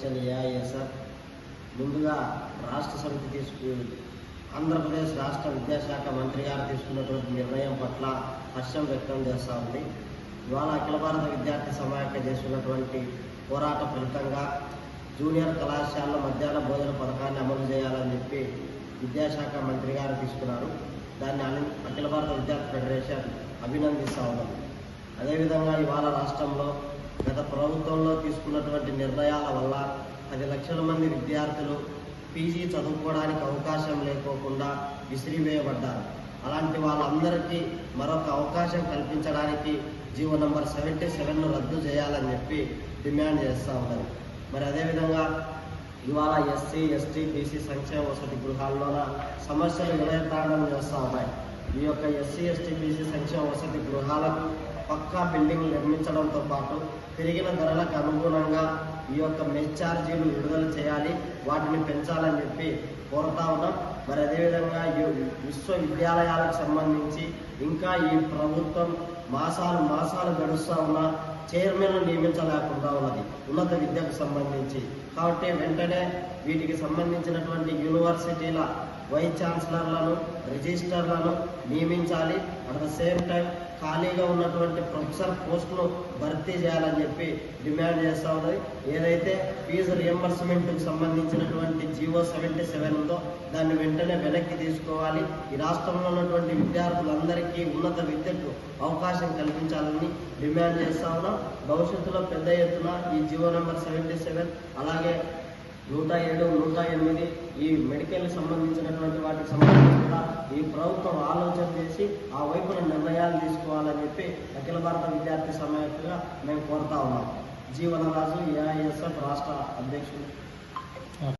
Federation AISF ముందుగా రాష్ట్ర సమితి తీసుకు ఆంధ్రప్రదేశ్ రాష్ట్ర విద్యాశాఖ మంత్రి గారు తీసుకున్నటువంటి నిర్ణయం పట్ల హర్షం వ్యక్తం చేస్తూ ఉంది. ఇవాళ అఖిల భారత విద్యార్థి సమాఖ్య చేస్తున్నటువంటి పోరాట ఫలితంగా జూనియర్ కళాశాలలో మధ్యాహ్న భోజన పథకాన్ని అమలు చేయాలని చెప్పి విద్యాశాఖ మంత్రి గారు తీసుకున్నారు. దాన్ని అఖిల భారత విద్యార్థి ఫెడరేషన్ అభినందిస్తూ ఉన్నాం అదేవిధంగా ఇవాళ రాష్ట్రంలో గత ప్రభుత్వంలో తీసుకున్నటువంటి నిర్ణయాల వల్ల పది లక్షల మంది విద్యార్థులు పీజీ చదువుకోవడానికి అవకాశం లేకోకుండా విసిరివేయబడ్డారు. అలాంటి వాళ్ళందరికీ మరొక అవకాశం కల్పించడానికి జీవో నంబర్ సెవెంటీ సెవెన్ను రద్దు చేయాలని చెప్పి డిమాండ్ చేస్తూ ఉన్నారు. మరి అదేవిధంగా ఇవాళ ఎస్సీ ఎస్టీ బీసీ సంక్షేమ వసతి గృహాల్లోన సమస్యలు విలయతాండం చేస్తూ ఉన్నాయి. ఈ యొక్క ఎస్సీ ఎస్టీ బీసీ సంక్షేమ వసతి గృహాలకు పక్కా బిల్డింగ్లు నిర్మించడంతో పాటు పెరిగిన ధరలకు అనుగుణంగా ఈ యొక్క మెస్ ఛార్జీలు విడుదల చేయాలి వాటిని పెంచాలని చెప్పి కోరుతా ఉన్నాం. మరి అదేవిధంగా ఈ విశ్వవిద్యాలయాలకు సంబంధించి ఇంకా ఈ ప్రభుత్వం మాసాలు మాసాలు గడుస్తూ ఉన్న చైర్మన్ నియమించలేకుండా ఉన్నది. ఉన్నత విద్యకు సంబంధించి. కాబట్టి వెంటనే వీటికి సంబంధించినటువంటి యూనివర్సిటీల వైస్ ఛాన్సలర్లను రిజిస్టర్లను నియమించాలి. అట్ ద సేమ్ టైం ఖాళీగా ఉన్నటువంటి ప్రొఫెసర్ పోస్టులు భర్తీ చేయాలని చెప్పి డిమాండ్ చేస్తూ ఉన్నది. ఏదైతే ఫీజు రియంబర్స్మెంట్కి సంబంధించినటువంటి జీవో సెవెంటీ సెవెన్ ఉందో దాన్ని వెంటనే వెనక్కి తీసుకోవాలి. ఈ రాష్ట్రంలో ఉన్నటువంటి విద్యార్థులందరికీ ఉన్నత విద్యకు అవకాశం కల్పించాలని డిమాండ్ చేస్తూ ఉన్నాం. భవిష్యత్తులో పెద్ద ఎత్తున ఈ జీవో నెంబర్ సెవెంటీ సెవెన్ అలాగే నూట ఏడు నూట ఎనిమిది ఈ మెడికల్ సంబంధించినటువంటి వాటికి సంబంధించి కూడా ఈ ప్రభుత్వం ఆలోచన చేసి ఆ వైపున నిర్ణయాలు తీసుకోవాలని చెప్పి అఖిల భారత విద్యార్థి సమాఖ్యగా మేము కోరుతా ఉన్నాం. జీవనరాజు ఏఐఎస్ఎఫ్ రాష్ట్ర అధ్యక్షుడు